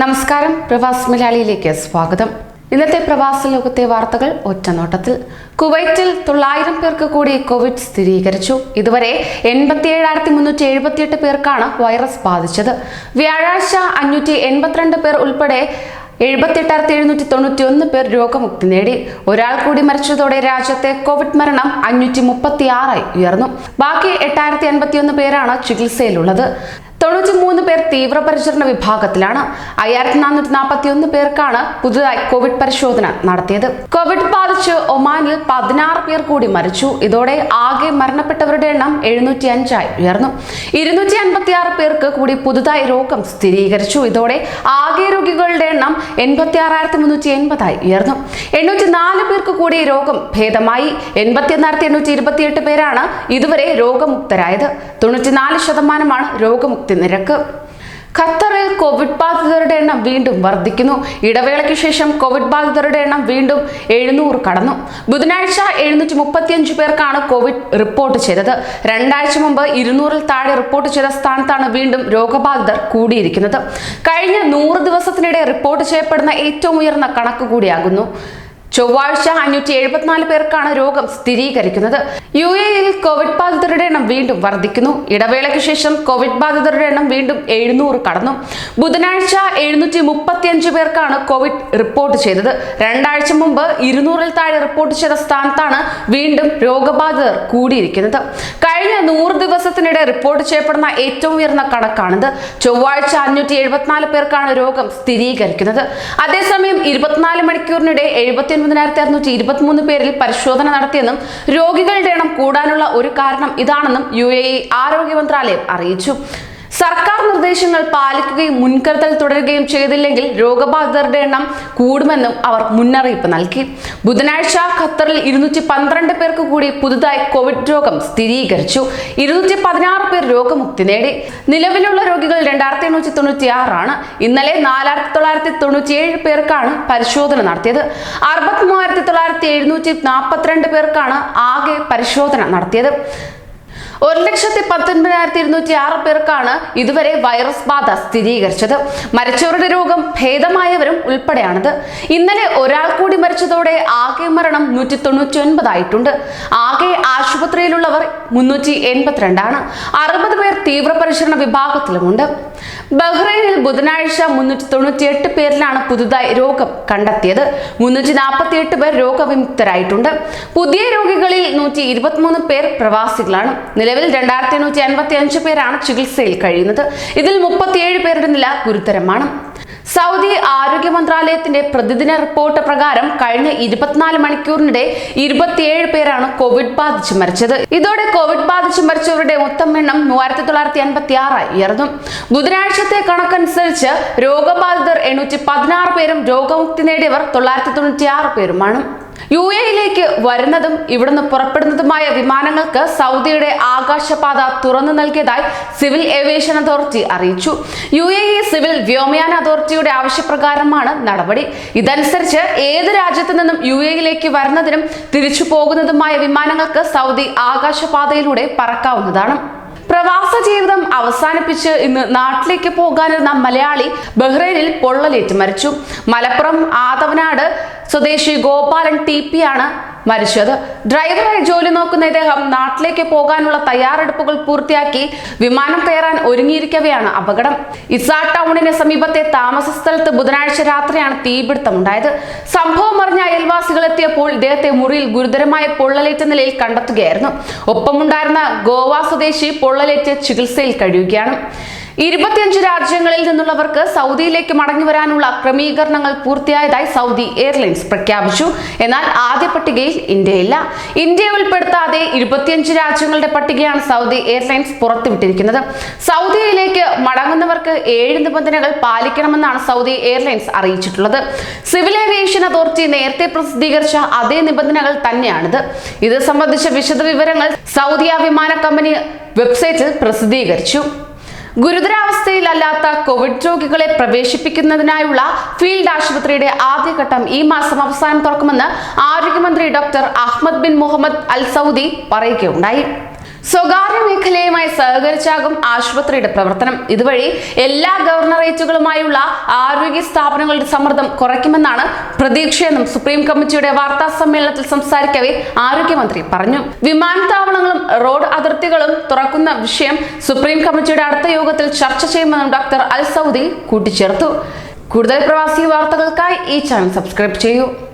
നമസ്കാരം. പ്രവാസ് മലയാളിയിലേക്ക് സ്വാഗതം. ഇന്നത്തെ പ്രവാസ ലോകത്തെ വാർത്തകൾ ഒറ്റനോട്ടത്തിൽ. കുവൈറ്റിൽ തൊള്ളായിരം പേർക്ക് കൂടി കോവിഡ് സ്ഥിരീകരിച്ചു. ഇതുവരെ എൺപത്തി ഏഴായിരത്തി മുന്നൂറ്റി എഴുപത്തിയെട്ട് പേർക്കാണ് വൈറസ് ബാധിച്ചത്. വ്യാഴാഴ്ച അഞ്ഞൂറ്റി എൺപത്തിരണ്ട് പേർ ഉൾപ്പെടെ എഴുപത്തിയെട്ടായിരത്തി എഴുന്നൂറ്റി തൊണ്ണൂറ്റി ഒന്ന് പേർ രോഗമുക്തി നേടി. ഒരാൾ കൂടി മരിച്ചതോടെ രാജ്യത്തെ കോവിഡ് മരണം അഞ്ഞൂറ്റി മുപ്പത്തി ആറായി ഉയർന്നു. ബാക്കി എട്ടായിരത്തി എൺപത്തി ഒന്ന് പേരാണ് ചികിത്സയിലുള്ളത്. മൂന്ന് പേർ തീവ്രപരിചരണ വിഭാഗത്തിലാണ്. അയ്യായിരത്തി നാനൂറ്റി നാൽപ്പത്തി ഒന്ന് പേർക്കാണ് പുതുതായി കോവിഡ് പരിശോധന നടത്തിയത്. കോവിഡ് ബാധിച്ച് ഒമാനിൽ പതിനാറ് പേർ കൂടി മരിച്ചു. ഇതോടെ ആകെ മരണപ്പെട്ടവരുടെ എണ്ണം എഴുന്നൂറ്റി അഞ്ചായി ഉയർന്നു. ഇരുന്നൂറ്റി അൻപത്തി ആറ് പേർക്ക് കൂടി പുതുതായി രോഗം സ്ഥിരീകരിച്ചു. ഇതോടെ ആകെ രോഗികളുടെ എണ്ണം എൺപത്തി ആറായിരത്തി മുന്നൂറ്റി എൺപതായി ഉയർന്നു. എണ്ണൂറ്റി നാല് പേർക്ക് കൂടി രോഗം ഭേദമായി. എൺപത്തി ഒന്നായിരത്തി എണ്ണൂറ്റി ഇരുപത്തിയെട്ട് പേരാണ് ഇതുവരെ രോഗമുക്തരായത്. തൊണ്ണൂറ്റിനാല് ശതമാനമാണ് രോഗമുക്തി നിരക്ക്. ഖത്തറിൽ കോവിഡ് ബാധിതരുടെ എണ്ണം വീണ്ടും വർദ്ധിക്കുന്നു. ഇടവേളയ്ക്ക് ശേഷം കോവിഡ് ബാധിതരുടെ എണ്ണം വീണ്ടും എഴുന്നൂറ് കടന്നു. ബുധനാഴ്ച എഴുന്നൂറ്റി മുപ്പത്തിയഞ്ച് പേർക്കാണ് കോവിഡ് റിപ്പോർട്ട് ചെയ്തത്. രണ്ടാഴ്ച മുമ്പ് ഇരുന്നൂറിൽ താഴെ റിപ്പോർട്ട് ചെയ്ത സ്ഥാനത്താണ് വീണ്ടും രോഗബാധിതർ കൂടിയിരിക്കുന്നത്. കഴിഞ്ഞ നൂറ് ദിവസത്തിനിടെ റിപ്പോർട്ട് ചെയ്യപ്പെടുന്ന ഏറ്റവും ഉയർന്ന കണക്ക് കൂടിയാകുന്നു. ചൊവ്വാഴ്ച അഞ്ഞൂറ്റി എഴുപത്തിനാല് പേർക്കാണ് രോഗം സ്ഥിരീകരിക്കുന്നത്. യു എയിൽ കോവിഡ് ബാധിതരുടെ എണ്ണം വീണ്ടും വർദ്ധിക്കുന്നു. ഇടവേളയ്ക്ക് ശേഷം കോവിഡ് ബാധിതരുടെ എണ്ണം വീണ്ടും എഴുന്നൂറ് കടന്നു. ബുധനാഴ്ച എഴുന്നൂറ്റി മുപ്പത്തിയഞ്ച് പേർക്കാണ് കോവിഡ് റിപ്പോർട്ട് ചെയ്തത്. രണ്ടാഴ്ച മുമ്പ് ഇരുന്നൂറിൽ താഴെ റിപ്പോർട്ട് ചെയ്ത സ്ഥാനത്താണ് വീണ്ടും രോഗബാധിതർ കൂടിയിരിക്കുന്നത്. കഴിഞ്ഞ നൂറ് ദിവസത്തിനിടെ റിപ്പോർട്ട് ചെയ്യപ്പെടുന്ന ഏറ്റവും ഉയർന്ന കണക്കാണിത്. ചൊവ്വാഴ്ച അഞ്ഞൂറ്റി എഴുപത്തിനാല് പേർക്കാണ് രോഗം സ്ഥിരീകരിക്കുന്നത്. അതേസമയം ഇരുപത്തിനാല് മണിക്കൂറിനിടെ എഴുപത്തി ഒൻപതിനായിരത്തി അറുന്നൂറ്റി ഇരുപത്തിമൂന്ന് പേരിൽ പരിശോധന നടത്തിയെന്നും രോഗികളുടെ എണ്ണം കൂടാനുള്ള ഒരു കാരണം ഇതാണെന്നും യു എ ആരോഗ്യ മന്ത്രാലയം അറിയിച്ചു. സർക്കാർ നിർദ്ദേശങ്ങൾ പാലിക്കുകയും മുൻകരുതൽ തുടരുകയും ചെയ്തില്ലെങ്കിൽ രോഗബാധിതരുടെ എണ്ണം കൂടുമെന്നും അവർ മുന്നറിയിപ്പ് നൽകി. ബുധനാഴ്ച ഖത്തറിൽ ഇരുന്നൂറ്റി പന്ത്രണ്ട് പേർക്ക് കൂടി പുതുതായി കോവിഡ് രോഗം സ്ഥിരീകരിച്ചു. ഇരുന്നൂറ്റി പതിനാറ് പേർ രോഗമുക്തി നേടി. നിലവിലുള്ള രോഗികൾ രണ്ടായിരത്തി എണ്ണൂറ്റി തൊണ്ണൂറ്റി ആറാണ് ഇന്നലെ നാലായിരത്തി തൊള്ളായിരത്തി തൊണ്ണൂറ്റി ഏഴ് പേർക്കാണ് പരിശോധന നടത്തിയത്. അറുപത്തി മൂവായിരത്തി തൊള്ളായിരത്തി എഴുന്നൂറ്റി നാൽപ്പത്തിരണ്ട് പേർക്കാണ് ആകെ പരിശോധന നടത്തിയത്. ഒരു ലക്ഷത്തി പത്തൊൻപതിനായിരത്തി ഇരുന്നൂറ്റി ആറ് പേർക്കാണ് ഇതുവരെ വൈറസ് ബാധ സ്ഥിരീകരിച്ചത്. മരിച്ചവരുടെ രോഗം ഭേദമായവരും ഉൾപ്പെടെയാണിത്. ഇന്നലെ ഒരാൾ കൂടി മരിച്ചതോടെ ആകെ മരണം നൂറ്റി തൊണ്ണൂറ്റി ഒൻപതായിട്ടുണ്ട് ആകെ ആശുപത്രിയിലുള്ളവർ മുന്നൂറ്റി എൺപത്തിരണ്ടാണ് അറുപത് പേർ തീവ്രപരിശീലന വിഭാഗത്തിലുമുണ്ട്. ബഹ്റൈനിൽ ബുധനാഴ്ച മുന്നൂറ്റി തൊണ്ണൂറ്റി എട്ട് പേരിലാണ് പുതുതായി രോഗം കണ്ടെത്തിയത്. മുന്നൂറ്റി നാൽപ്പത്തിയെട്ട് പേർ രോഗവിമുക്തരായിട്ടുണ്ട്. പുതിയ രോഗികളിൽ നൂറ്റി ഇരുപത്തിമൂന്ന് പേർ പ്രവാസികളാണ്. നിലവിൽ രണ്ടായിരത്തി എണ്ണൂറ്റി അൻപത്തി അഞ്ച് പേരാണ് ചികിത്സയിൽ കഴിയുന്നത്. ഇതിൽ മുപ്പത്തിയേഴ് പേരുടെ നില ഗുരുതരമാണ്. സൗദി ആരോഗ്യ മന്ത്രാലയത്തിന്റെ പ്രതിദിന റിപ്പോർട്ട് പ്രകാരം കഴിഞ്ഞ ഇരുപത്തിനാല് മണിക്കൂറിനിടെ ഇരുപത്തിയേഴ് പേരാണ് കോവിഡ് ബാധിച്ച് മരിച്ചത്. ഇതോടെ കോവിഡ് ബാധിച്ച് മരിച്ചവരുടെ മൊത്തം എണ്ണം മൂവായിരത്തി തൊള്ളായിരത്തി അൻപത്തി ആറായി ഉയർന്നു. ബുധനാഴ്ചത്തെ കണക്കനുസരിച്ച് രോഗബാധിതർ എണ്ണൂറ്റി പതിനാറ് പേരും രോഗമുക്തി നേടിയവർ തൊള്ളായിരത്തി തൊണ്ണൂറ്റി ആറ് പേരുമാണ്. യു എയിലേക്ക് വരുന്നതും ഇവിടുന്ന് പുറപ്പെടുന്നതുമായ വിമാനങ്ങൾക്ക് സൗദിയുടെ ആകാശപാത തുറന്നു നൽകിയതായി സിവിൽ ഏവിയേഷൻ അതോറിറ്റി അറിയിച്ചു. യു എ ഇ സിവിൽ വ്യോമയാന അതോറിറ്റിയുടെ ആവശ്യപ്രകാരമാണ് നടപടി. ഇതനുസരിച്ച് ഏത് രാജ്യത്തു നിന്നും യു എയിലേക്ക് വരുന്നതിനും തിരിച്ചു പോകുന്നതുമായ വിമാനങ്ങൾക്ക് സൗദി ആകാശപാതയിലൂടെ പറക്കാവുന്നതാണ്. പ്രവാസ ജീവിതം അവസാനിപ്പിച്ച് ഇന്ന് നാട്ടിലേക്ക് പോകാനിരുന്ന മലയാളി ബഹ്റൈനിൽ പൊള്ളലേറ്റ് മരിച്ചു. മലപ്പുറം ആദവനാട് സ്വദേശി ഗോപാലൻ ടി പി ആണ് മരിച്ചത്. ഡ്രൈവറായി ജോലി നോക്കുന്ന ഇദ്ദേഹം നാട്ടിലേക്ക് പോകാനുള്ള തയ്യാറെടുപ്പുകൾ പൂർത്തിയാക്കി വിമാനം കയറാൻ ഒരുങ്ങിയിരിക്കവെയാണ് അപകടം. ഇസാ ടൗണിന് സമീപത്തെ താമസ സ്ഥലത്ത് ബുധനാഴ്ച രാത്രിയാണ് തീപിടുത്തമുണ്ടായത്. സംഭവം അറിഞ്ഞ അയൽവാസികൾ എത്തിയപ്പോൾ ഇദ്ദേഹത്തെ മുറിയിൽ ഗുരുതരമായ പൊള്ളലേറ്റ നിലയിൽ കണ്ടെത്തുകയായിരുന്നു. ഒപ്പമുണ്ടായിരുന്ന ഗോവ സ്വദേശി പൊള്ളലേറ്റ് ചികിത്സയിൽ കഴിയുകയാണ്. ഇരുപത്തിയഞ്ച് രാജ്യങ്ങളിൽ നിന്നുള്ളവർക്ക് സൗദിയിലേക്ക് മടങ്ങി വരാനുള്ള ക്രമീകരണങ്ങൾ പൂർത്തിയായതായി സൗദി എയർലൈൻസ് പ്രഖ്യാപിച്ചു. എന്നാൽ ആദ്യ പട്ടികയിൽ ഇന്ത്യയില്ല. ഇന്ത്യ ഉൾപ്പെടുത്താതെ ഇരുപത്തിയഞ്ച് രാജ്യങ്ങളുടെ പട്ടികയാണ് സൗദി എയർലൈൻസ് പുറത്തുവിട്ടിരിക്കുന്നത്. സൗദിയിലേക്ക് മടങ്ങുന്നവർക്ക് ഏഴ് നിബന്ധനകൾ പാലിക്കണമെന്നാണ് സൗദി എയർലൈൻസ് അറിയിച്ചിട്ടുള്ളത്. സിവിൽ ഏവിയേഷൻ അതോറിറ്റി നേരത്തെ പ്രസിദ്ധീകരിച്ച അതേ നിബന്ധനകൾ തന്നെയാണിത്. ഇത് സംബന്ധിച്ച വിശദവിവരങ്ങൾ സൗദിയ വിമാന കമ്പനി വെബ്സൈറ്റിൽ പ്രസിദ്ധീകരിച്ചു. ഗുരുതരാവസ്ഥയിലല്ലാത്ത കോവിഡ് രോഗികളെ പ്രവേശിപ്പിക്കുന്നതിനായുള്ള ഫീൽഡ് ആശുപത്രിയുടെ ആദ്യഘട്ടം ഈ മാസം അവസാനം തുറക്കുമെന്ന് ആരോഗ്യമന്ത്രി doctor Ahmed bin Mohammed Al Saudi പറയുകയുണ്ടായി. സ്വകാര്യ മേഖലയുമായി സഹകരിച്ചാകും ആശുപത്രിയുടെ പ്രവർത്തനം. ഇതുവഴി എല്ലാ ഗവർണറേറ്റുകളുമായുള്ള ആരോഗ്യ സ്ഥാപനങ്ങളുടെ സമ്മർദ്ദം കുറയ്ക്കുമെന്നാണ് പ്രതീക്ഷയെന്നും സുപ്രീം കമ്മിറ്റിയുടെ വാർത്താ സമ്മേളനത്തിൽ സംസാരിക്കവേ ആരോഗ്യമന്ത്രി പറഞ്ഞു. വിമാനത്താവളങ്ങളും റോഡ് അതിർത്തികളും തുറക്കുന്ന വിഷയം സുപ്രീം കമ്മിറ്റിയുടെ അടുത്ത യോഗത്തിൽ ചർച്ച ചെയ്യുമെന്നും ഡോക്ടർ അൽ സൗദി കൂട്ടിച്ചേർത്തു. കൂടുതൽ പ്രവാസി വാർത്തകൾക്കായി ഈ ചാനൽ സബ്സ്ക്രൈബ് ചെയ്യൂ.